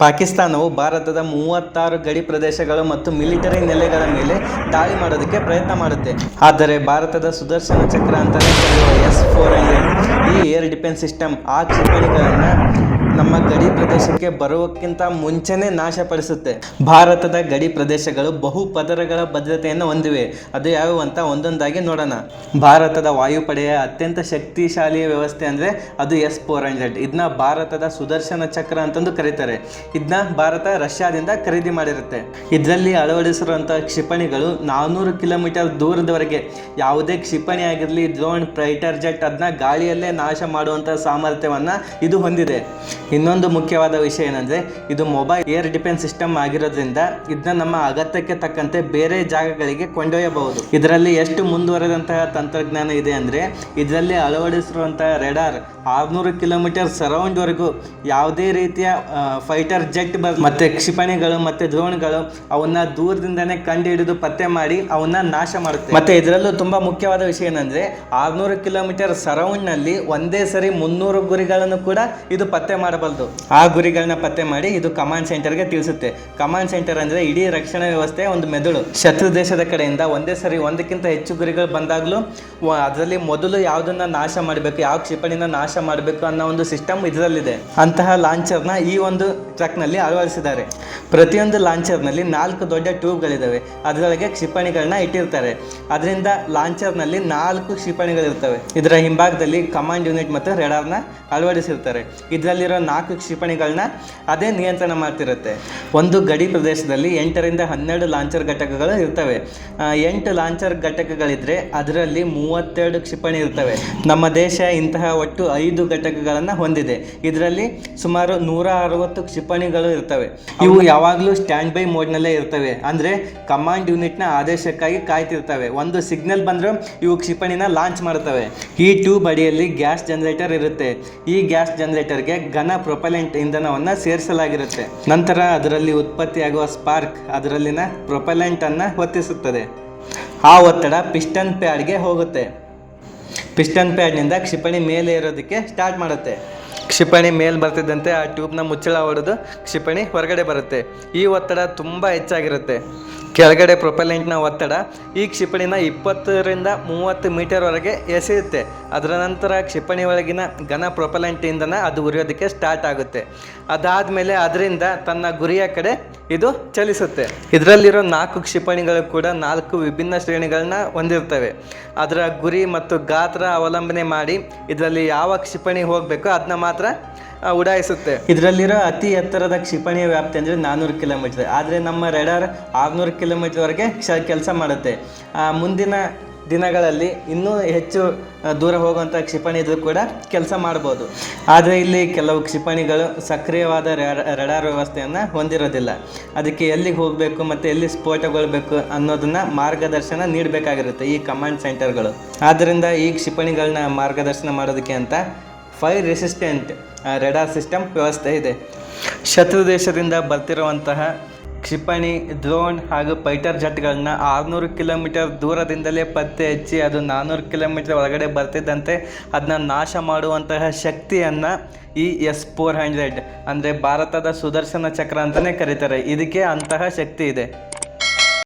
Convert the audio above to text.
ಪಾಕಿಸ್ತಾನವು ಭಾರತದ ಮೂವತ್ತಾರು ಗಡಿ ಪ್ರದೇಶಗಳು ಮತ್ತು ಮಿಲಿಟರಿ ನೆಲೆಗಳ ಮೇಲೆ ದಾಳಿ ಮಾಡೋದಕ್ಕೆ ಪ್ರಯತ್ನ ಮಾಡುತ್ತೆ. ಆದರೆ ಭಾರತದ ಸುದರ್ಶನ ಚಕ್ರ ಅಂತಲೇ ಕರೆಯುವ ಎಸ್ ಫೋರ್ ಹಂಡ್ರೆಡ್ ಈ ಏರ್ ಡಿಫೆನ್ಸ್ ಸಿಸ್ಟಮ್ ಆ ಕ್ಷಿಪಣಿಗಳನ್ನು ನಮ್ಮ ಗಡಿ ಪ್ರದೇಶಕ್ಕೆ ಬರುವಕ್ಕಿಂತ ಮುಂಚೆನೇ ನಾಶಪಡಿಸುತ್ತೆ. ಭಾರತದ ಗಡಿ ಪ್ರದೇಶಗಳು ಬಹು ಪದರಗಳ ಭದ್ರತೆಯನ್ನು ಹೊಂದಿವೆ. ಅದು ಯಾವುವು ಅಂತ ಒಂದೊಂದಾಗಿ ನೋಡೋಣ. ಭಾರತದ ವಾಯುಪಡೆಯ ಅತ್ಯಂತ ಶಕ್ತಿಶಾಲಿ ವ್ಯವಸ್ಥೆ ಅಂದರೆ ಅದು ಎಸ್ ಫೋರ್ ಹಂಡ್ರೆಡ್. ಇದನ್ನ ಭಾರತದ ಸುದರ್ಶನ ಚಕ್ರ ಅಂತಂದು ಕರೀತಾರೆ. ಇದನ್ನ ಭಾರತ ರಷ್ಯಾದಿಂದ ಖರೀದಿ ಮಾಡಿರುತ್ತೆ. ಇದರಲ್ಲಿ ಅಳವಡಿಸಿರುವಂತಹ ಕ್ಷಿಪಣಿಗಳು ನಾನ್ನೂರು ಕಿಲೋಮೀಟರ್ ದೂರದವರೆಗೆ. ಯಾವುದೇ ಕ್ಷಿಪಣಿ ಆಗಿರಲಿ ಡ್ರೋನ್ ಪ್ರೈಟರ್ ಜೆಟ್ ಅದನ್ನ ಗಾಳಿಯಲ್ಲೇ ನಾಶ ಮಾಡುವಂಥ ಸಾಮರ್ಥ್ಯವನ್ನು ಇದು ಹೊಂದಿದೆ. ಇನ್ನೊಂದು ಮುಖ್ಯವಾದ ವಿಷಯ ಏನಂದರೆ, ಇದು ಮೊಬೈಲ್ ಏರ್ ಡಿಫೆನ್ಸ್ ಸಿಸ್ಟಮ್ ಆಗಿರೋದ್ರಿಂದ ಇದನ್ನ ನಮ್ಮ ಅಗತ್ಯಕ್ಕೆ ತಕ್ಕಂತೆ ಬೇರೆ ಜಾಗಗಳಿಗೆ ಕೊಂಡೊಯ್ಯಬಹುದು. ಇದರಲ್ಲಿ ಎಷ್ಟು ಮುಂದುವರೆದಂತಹ ತಂತ್ರಜ್ಞಾನ ಇದೆ ಅಂದರೆ, ಇದರಲ್ಲಿ ಅಳವಡಿಸಿರುವಂತಹ ರೆಡಾರ್ ಆರುನೂರು ಕಿಲೋಮೀಟರ್ ಸರೌಂಡ್ವರೆಗೂ ಯಾವುದೇ ರೀತಿಯ ಫೈಟರ್ ಜೆಟ್ ಬರ್, ಮತ್ತು ಕ್ಷಿಪಣಿಗಳು ಮತ್ತು ಡ್ರೋನ್ಗಳು ಅವನ್ನ ದೂರದಿಂದನೇ ಕಂಡು ಹಿಡಿದು ಪತ್ತೆ ಮಾಡಿ ಅವನ್ನ ನಾಶ ಮಾಡುತ್ತೆ. ಮತ್ತೆ ಇದರಲ್ಲೂ ತುಂಬ ಮುಖ್ಯವಾದ ವಿಷಯ ಏನಂದರೆ, ಆರ್ನೂರು ಕಿಲೋಮೀಟರ್ ಸರೌಂಡ್ನಲ್ಲಿ ಒಂದೇ ಸರಿ ಮುನ್ನೂರು ಗುರಿಗಳನ್ನು ಕೂಡ ಇದು ಪತ್ತೆ ಮಾಡಬಲ್ಲದು ಆ ಗುರಿಗಳನ್ನ ಪತ್ತೆ ಮಾಡಿ ಇದು ಕಮಾಂಡ್ ಸೆಂಟರ್ಗೆ ತಿಳಿಸುತ್ತೆ. ಕಮಾಂಡ್ ಸೆಂಟರ್ ಅಂದ್ರೆ ಇಡೀ ರಕ್ಷಣಾ ವ್ಯವಸ್ಥೆ ಒಂದು ಮೆದುಳು. ಶತ್ರು ದೇಶದ ಕಡೆಯಿಂದ ಒಂದೇ ಸರಿ ಒಂದಕ್ಕಿಂತ ಹೆಚ್ಚು ಗುರಿಗಳು ಬಂದಾಗಲೂ ಅದರಲ್ಲಿ ಮೊದಲು ಯಾವುದನ್ನ ನಾಶ ಮಾಡಬೇಕು, ಯಾವ ಕ್ಷಿಪಣಿನ ನಾಶ ಮಾಡಬೇಕು ಅನ್ನೋ ಒಂದು ಸಿಸ್ಟಮ್ ಇದರಲ್ಲಿದೆ. ಅಂತಹ ಲಾಂಚರ್ನ ಈ ಒಂದು ಟ್ರಕ್ನಲ್ಲಿ ಅಳವಡಿಸಿದ್ದಾರೆ. ಪ್ರತಿಯೊಂದು ಲಾಂಚರ್ನಲ್ಲಿ ನಾಲ್ಕು ದೊಡ್ಡ ಟ್ಯೂಬ್ಗಳಿದ್ದಾವೆ ಅದರೊಳಗೆ ಕ್ಷಿಪಣಿಗಳನ್ನ ಇಟ್ಟಿರ್ತಾರೆ. ಅದರಿಂದ ಲಾಂಚರ್ನಲ್ಲಿ ನಾಲ್ಕು ಕ್ಷಿಪಣಿಗಳಿರ್ತವೆ. ಇದರ ಹಿಂಭಾಗದಲ್ಲಿ ಕಮಾಂಡ್ ಯೂನಿಟ್ ಮತ್ತು ರೆಡಾರ್ನ ಅಳವಡಿಸಿರ್ತಾರೆ. ಇದರಲ್ಲಿರೋ ನಾಲ್ಕು ಕ್ಷಿಪಣಿಗಳನ್ನ ಅದೇ ನಿಯಂತ್ರಣ ಮಾಡ್ತಿರುತ್ತೆ. ಒಂದು ಗಡಿ ಪ್ರದೇಶದಲ್ಲಿ ಎಂಟರಿಂದ ಹನ್ನೆರಡು ಲಾಂಚರ್ ಘಟಕಗಳು ಇರ್ತವೆ. ಎಂಟು ಲಾಂಚರ್ ಘಟಕಗಳಿದ್ರೆ ಅದರಲ್ಲಿ ಮೂವತ್ತೆರಡು ಕ್ಷಿಪಣಿ ಇರ್ತವೆ. ನಮ್ಮ ದೇಶ ಇಂತಹ ಒಟ್ಟು ಐದು ಘಟಕಗಳನ್ನು ಹೊಂದಿದೆ. ಇದರಲ್ಲಿ ಸುಮಾರು ನೂರ ಅರವತ್ತು ಕ್ಷಿಪಣಿಗಳು ಇರ್ತವೆ. ಇವು ಯಾವಾಗಲೂ ಸ್ಟ್ಯಾಂಡ್ ಬೈ ಮೋಡ್ನಲ್ಲೇ ಇರ್ತವೆ. ಅಂದರೆ ಕಮಾಂಡ್ ಯೂನಿಟ್ನ ಆದೇಶಕ್ಕಾಗಿ ಕಾಯ್ತಿರ್ತವೆ. ಒಂದು ಸಿಗ್ನಲ್ ಬಂದರೂ ಇವು ಕ್ಷಿಪಣಿನ ಲಾಂಚ್ ಮಾಡ್ತವೆ. ಈ ಟ್ಯೂಬ್ ಅಡಿಯಲ್ಲಿ ಗ್ಯಾಸ್ ಜನರೇಟರ್ ಇರುತ್ತೆ. ಈ ಗ್ಯಾಸ್ ಜನರೇಟರ್ಗೆ ಘನ ಪ್ರೊಪಲೆಂಟ್ ಇಂಧನವನ್ನು ಸೇರಿಸಲಾಗಿರುತ್ತೆ. ನಂತರ ಅದರಲ್ಲಿ ಉತ್ಪತ್ತಿಯಾಗುವ ಸ್ಪಾರ್ಕ್ ಅದರಲ್ಲಿನ ಪ್ರೊಪೆಲೆಂಟನ್ನು ಹೊತ್ತಿಸುತ್ತದೆ ಆ ಒತ್ತಡ ಪಿಸ್ಟನ್ ಪ್ಯಾಡ್ಗೆ ಹೋಗುತ್ತೆ. ಪಿಸ್ಟನ್ ಪ್ಯಾಡ್ನಿಂದ ಕ್ಷಿಪಣಿ ಮೇಲೆ ಇರೋದಕ್ಕೆ ಸ್ಟಾರ್ಟ್ ಮಾಡುತ್ತೆ. ಕ್ಷಿಪಣಿ ಮೇಲೆ ಬರ್ತಿದ್ದಂತೆ ಆ ಟ್ಯೂಬ್ನ ಮುಚ್ಚಳ ಹೊಡೆದು ಕ್ಷಿಪಣಿ ಹೊರಗಡೆ ಬರುತ್ತೆ. ಈ ಒತ್ತಡ ತುಂಬ ಹೆಚ್ಚಾಗಿರುತ್ತೆ. ಕೆಳಗಡೆ ಪ್ರೊಪೆಲೆಂಟ್ನ ಒತ್ತಡ ಈ ಕ್ಷಿಪಣಿನ ಇಪ್ಪತ್ತರಿಂದ ಮೂವತ್ತು ಮೀಟರ್ವರೆಗೆ ಎಸೆಯುತ್ತೆ. ಅದರ ನಂತರ ಕ್ಷಿಪಣಿ ಒಳಗಿನ ಘನ ಪ್ರೊಪೆಲೆಂಟ್ ಅದು ಉರಿಯೋದಕ್ಕೆ ಸ್ಟಾರ್ಟ್ ಆಗುತ್ತೆ. ಅದಾದಮೇಲೆ ಅದರಿಂದ ತನ್ನ ಗುರಿಯ ಕಡೆ ಇದು ಚಲಿಸುತ್ತೆ. ಇದರಲ್ಲಿರೋ ನಾಲ್ಕು ಕ್ಷಿಪಣಿಗಳು ಕೂಡ ನಾಲ್ಕು ವಿಭಿನ್ನ ಶ್ರೇಣಿಗಳನ್ನ ಹೊಂದಿರ್ತವೆ. ಅದರ ಗುರಿ ಮತ್ತು ಗಾತ್ರ ಅವಲಂಬನೆ ಮಾಡಿ ಇದರಲ್ಲಿ ಯಾವ ಕ್ಷಿಪಣಿ ಹೋಗಬೇಕು ಅದನ್ನ ಮಾತ್ರ ಉಡಾಯಿಸುತ್ತೆ. ಇದರಲ್ಲಿರೋ ಅತಿ ಎತ್ತರದ ಕ್ಷಿಪಣಿಯ ವ್ಯಾಪ್ತಿ ಅಂದರೆ ನಾನ್ನೂರು ಕಿಲೋಮೀಟರ್. ಆದರೆ ನಮ್ಮ ರೆಡಾರ್ ಆರುನೂರು ಕಿಲೋಮೀಟರ್ವರೆಗೆ ಕ್ಷ, ಕೆಲಸ ಮಾಡುತ್ತೆ. ಮುಂದಿನ ದಿನಗಳಲ್ಲಿ ಇನ್ನೂ ಹೆಚ್ಚು ದೂರ ಹೋಗುವಂಥ ಕ್ಷಿಪಣಿ ಇದು ಕೂಡ ಕೆಲಸ ಮಾಡ್ಬೋದು. ಆದರೆ ಇಲ್ಲಿ ಕೆಲವು ಕ್ಷಿಪಣಿಗಳು ಸಕ್ರಿಯವಾದ ರೆಡ- ರೆಡಾರ್ ವ್ಯವಸ್ಥೆಯನ್ನು ಹೊಂದಿರೋದಿಲ್ಲ. ಅದಕ್ಕೆ ಎಲ್ಲಿಗೆ ಹೋಗಬೇಕು ಮತ್ತು ಎಲ್ಲಿ ಸ್ಫೋಟಗೊಳ್ಬೇಕು ಅನ್ನೋದನ್ನು ಮಾರ್ಗದರ್ಶನ ನೀಡಬೇಕಾಗಿರುತ್ತೆ ಈ ಕಮಾಂಡ್ ಸೆಂಟರ್ಗಳು. ಆದ್ದರಿಂದ ಈ ಕ್ಷಿಪಣಿಗಳನ್ನ ಮಾರ್ಗದರ್ಶನ ಮಾಡೋದಕ್ಕೆ ಅಂತ ಫೈರ್ ರೆಸಿಸ್ಟೆಂಟ್ ರೆಡಾರ್ ಸಿಸ್ಟಮ್ ವ್ಯವಸ್ಥೆ ಇದೆ. ಶತ್ರು ದೇಶದಿಂದ ಬರ್ತಿರುವಂತಹ ಕ್ಷಿಪಣಿ ಡ್ರೋನ್ ಹಾಗೂ ಫೈಟರ್ ಜಟ್ಗಳನ್ನ ಆರುನೂರು ಕಿಲೋಮೀಟರ್ ದೂರದಿಂದಲೇ ಪತ್ತೆ ಹಚ್ಚಿ ಅದು ನಾನ್ನೂರು ಕಿಲೋಮೀಟರ್ ಒಳಗಡೆ ಬರ್ತಿದ್ದಂತೆ ಅದನ್ನ ನಾಶ ಮಾಡುವಂತಹ ಶಕ್ತಿಯನ್ನು ಈ ಎಸ್ ಫೋರ್ ಹಂಡ್ರೆಡ್ ಅಂದರೆ ಭಾರತದ ಸುದರ್ಶನ ಚಕ್ರ ಅಂತಲೇ ಕರೀತಾರೆ. ಇದಕ್ಕೆ ಅಂತಹ ಶಕ್ತಿ ಇದೆ.